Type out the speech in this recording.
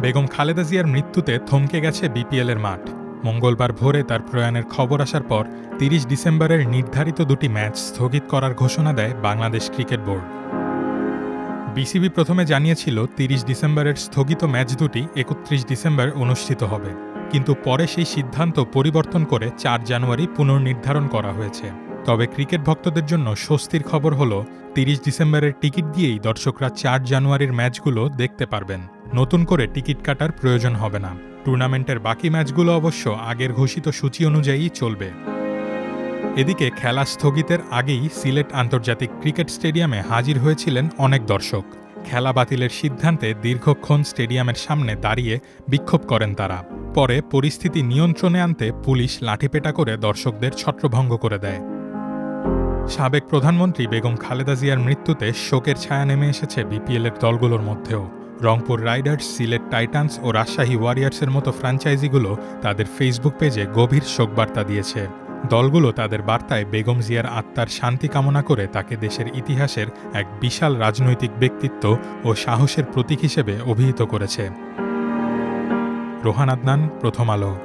বেগম খালেদা জিয়ার মৃত্যুতে থমকে গেছে বিপিএলের মাঠ। মঙ্গলবার ভোরে তার প্রয়াণের খবর আসার পর তিরিশ ডিসেম্বরের নির্ধারিত দুটি ম্যাচ স্থগিত করার ঘোষণা দেয় বাংলাদেশ ক্রিকেট বোর্ড। বিসিবি প্রথমে জানিয়েছিল তিরিশ ডিসেম্বরের স্থগিত ম্যাচ দুটি একত্রিশ ডিসেম্বর অনুষ্ঠিত হবে। কিন্তু পরে সেই সিদ্ধান্ত পরিবর্তন করে চার জানুয়ারি পুনর্নির্ধারণ করা হয়েছে। তবে ক্রিকেট ভক্তদের জন্য স্বস্তির খবর হল, তিরিশ ডিসেম্বরের টিকিট দিয়েই দর্শকরা চার জানুয়ারির ম্যাচগুলো দেখতে পারবেন। নতুন করে টিকিট কাটার প্রয়োজন হবে না। টুর্নামেন্টের বাকি ম্যাচগুলো অবশ্য আগের ঘোষিত সূচি অনুযায়ী চলবে। এদিকে খেলা স্থগিতের আগেই সিলেট আন্তর্জাতিক ক্রিকেট স্টেডিয়ামে হাজির হয়েছিলেন অনেক দর্শক। খেলা বাতিলের সিদ্ধান্তে দীর্ঘক্ষণ স্টেডিয়ামের সামনে দাঁড়িয়ে বিক্ষোভ করেন তারা। পরে পরিস্থিতি নিয়ন্ত্রণে আনতে পুলিশ লাঠিপেটা করে দর্শকদের ছত্রভঙ্গ করে দেয়। সাবেক প্রধানমন্ত্রী বেগম খালেদা জিয়ার মৃত্যুতে শোকের ছায়া নেমে এসেছে বিপিএলের দলগুলোর মধ্যেও। রংপুর রাইডার্স, সিলেট টাইটান্স ও রাজশাহী ওয়ারিয়ার্সের মতো ফ্র্যাঞ্চাইজিগুলো তাদের ফেসবুক পেজে গভীর শোকবার্তা দিয়েছে। দলগুলো তাদের বার্তায় বেগম জিয়ার আত্মার শান্তি কামনা করে তাকে দেশের ইতিহাসের এক বিশাল রাজনৈতিক ব্যক্তিত্ব ও সাহসের প্রতীক হিসেবে অভিহিত করেছে। রোহান আদনান, প্রথম আলো।